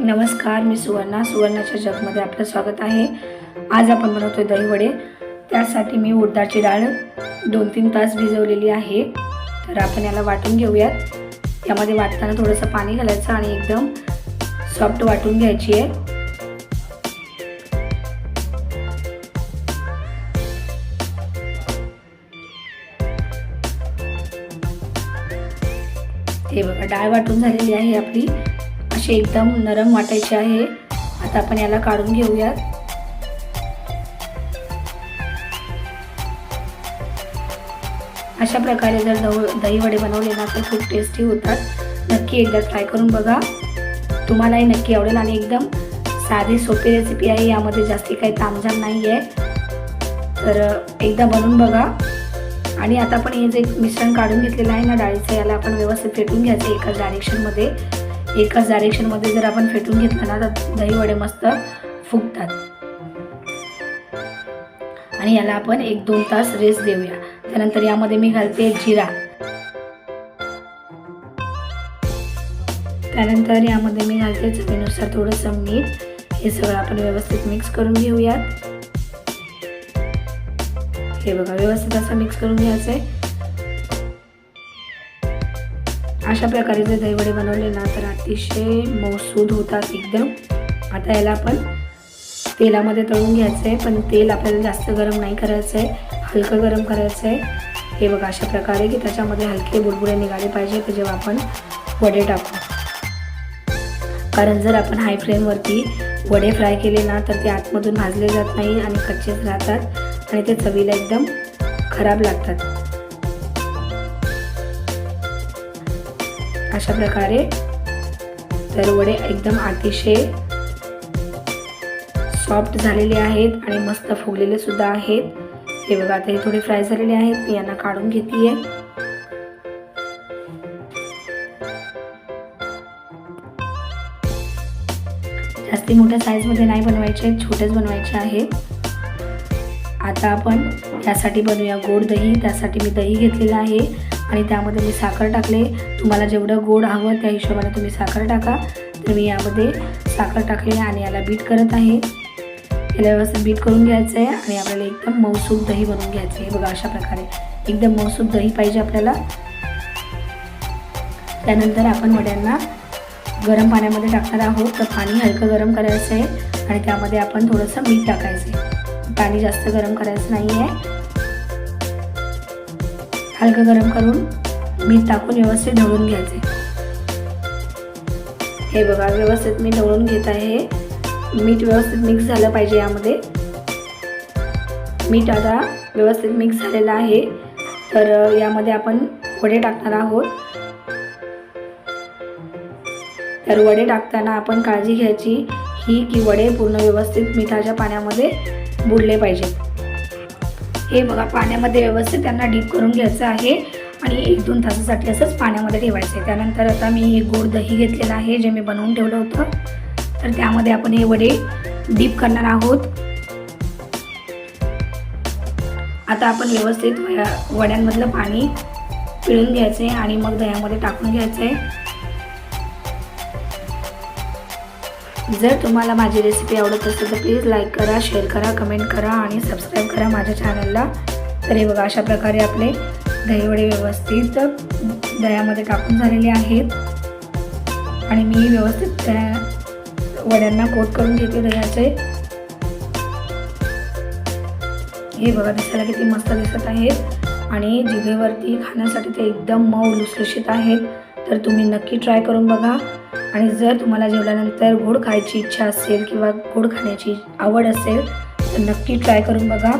नमस्कार मी सुवर्णा. सुवर्णाच्या जगमध्ये आपलं स्वागत आहे. आज आपण बनवतोय दहीवडे. त्यासाठी मी उडदाची डाळ दोन तीन तास भिजवलेली आहे. तर आपण याला वाटून घेऊयात. त्यामध्ये वाटताना थोडंसं पाणी घालायचं आणि एकदम सॉफ्ट वाटून घ्यायची आहे. हे बघा डाळ वाटून झालेली आहे आपली. असे एकदम नरम वाटायचे आहे. आता आपण याला काढून घेऊयात. अशा प्रकारे जर दव दही वडे बनवले ना तर खूप टेस्टी होतात. नक्की एकदा ट्राय करून बघा. तुम्हालाही नक्की आवडेल आणि एकदम साधी सोपी रेसिपी आहे. यामध्ये जास्ती काही तामझाम नाही आहे तर एकदा बनवून बघा. आणि आता आपण हे जे मिश्रण काढून घेतलेलं आहे ना डाळीचं याला आपण व्यवस्थित फेटून घ्यायचं एका डायरेक्शनमध्ये एकाच डायरेक्शनमध्ये जर आपण फेटून घेतलं ना तर दहीवडे मस्त फुगतात. आणि याला आपण एक दोन तास रेस्ट देऊया. त्यानंतर यामध्ये मी घालते जिरा. त्यानंतर यामध्ये मी घालते चवीनुसार थोडंसं मीठ. हे सगळं आपण व्यवस्थित मिक्स करून घेऊयात. हे बघा व्यवस्थित असं मिक्स करून घ्यायचं आहे अशा प्रकारे जर दहीवडे बनवले ना तर अतिशय मौसूद होतात एकदम. आता याला आपण तेलामध्ये तळून घ्यायचं आहे पण तेल आपल्याला जास्त गरम नाही करायचं आहे हलकं गरम करायचं आहे हे बघा अशा प्रकारे की त्याच्यामध्ये हलके बुडबुडे निघाले पाहिजे तर जेव्हा आपण वडे टाकू. कारण जर आपण हाय फ्लेमवरती वडे फ्राय केले ना तर ते आतमधून भाजले जात नाही आणि कच्चेच राहतात आणि ते चवीला एकदम खराब लागतात. अशा प्रकारे तर वडे एकदम अतिशय सॉफ्ट झालेले आहेत आणि मस्त फुगलेले सुद्धा आहेत. हे बघा आता हे थोडे फ्राय झालेले आहेत. मी यांना काढून घेते जास्ती मोठ्या साईजमध्ये नाही बनवायचे छोटेच बनवायचे आहेत आता आपण त्यासाठी बनवूया गोड दही. त्यासाठी मी दही घेतलेलं आहे. आणि त्यामध्ये मी साखर टाकले. तुम्हाला जेवढं गोड हवं त्या हिशोबाने तुम्ही साखर टाका. तर मी यामध्ये साखर टाकले आणि याला बीट करत आहे. याला व्यवस्थित बीट करून घ्यायचं आहे आणि आपल्याला एकदम मौसूद दही बनवून घ्यायचं आहे बघा अशा प्रकारे. एकदम मौसूद दही पाहिजे आपल्याला. त्यानंतर आपण वड्यांना गरम पाण्यामध्ये टाकणार आहोत. तर पाणी हलकं गरम करायचं आहे आणि त्यामध्ये आपण थोडंसं मीठ टाकायचं आहे पाणी जास्त गरम करायचं नाही आहे हलकं गरम करून मीठ टाकून व्यवस्थित ढवळून घ्यायचे. हे बघा व्यवस्थित मी ढवळून घेत आहे. मीठ व्यवस्थित मिक्स झालं पाहिजे यामध्ये. मीठ आता व्यवस्थित मिक्स झालेलं आहे. तर यामध्ये आपण वडे टाकणार आहोत. तर वडे टाकताना आपण काळजी घ्यायची ही की वडे पूर्ण व्यवस्थित मिठाच्या पाण्यामध्ये बुडले पाहिजे हे बघा पाण्यामध्ये व्यवस्थित त्यांना डीप करून घ्यायचं आहे. आणि एक दोन तासासाठी असंच पाण्यामध्ये ठेवायचं आहे. त्यानंतर आता मी हे गोड दही घेतलेलं आहे जे मी बनवून ठेवलं होतं. तर त्यामध्ये आपण हे वडे डीप करणार आहोत. आता आपण व्यवस्थित वड्यांमधलं पाणी पिळून घ्यायचं आहे आणि मग दह्यामध्ये टाकून घ्यायचं आहे जर तुम्हाला माझी रेसिपी आवडत असेल तर प्लीज लाईक करा शेअर करा कमेंट करा आणि सबस्क्राईब करा माझ्या चॅनलला तर हे बघा अशा प्रकारे आपले दहीवडे व्यवस्थित दह्यामध्ये टाकून झालेले आहेत. आणि मी व्यवस्थित त्या वड्यांना कोट करून घेते दह्याचे. हे बघा दिसायला किती मस्त दिसत आहेत. आणि जिभेवरती खाण्यासाठी ते एकदम मऊ लुसलुशीत आहेत. तर तुम्ही नक्की ट्राय करून बघा. आणि जर तुम्हाला जेवल्यानंतर गोड खायची इच्छा असेल किंवा गोड खाण्याची आवड असेल तर नक्की ट्राय करून बघा.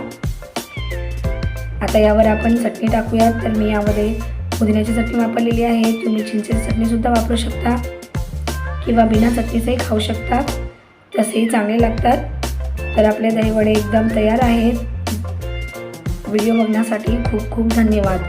आता यावर आपण चटणी टाकूयात. तर मी यामध्ये पुदिन्याची चटणी वापरलेली आहे. तुम्ही चिंचेची चटणीसुद्धा वापरू शकता किंवा बिना चटणीचंही खाऊ शकता. तसेही चांगले लागतात. तर आपले दहीवडे एकदम तयार आहेत. व्हिडिओ बघण्यासाठी खूप खूप धन्यवाद.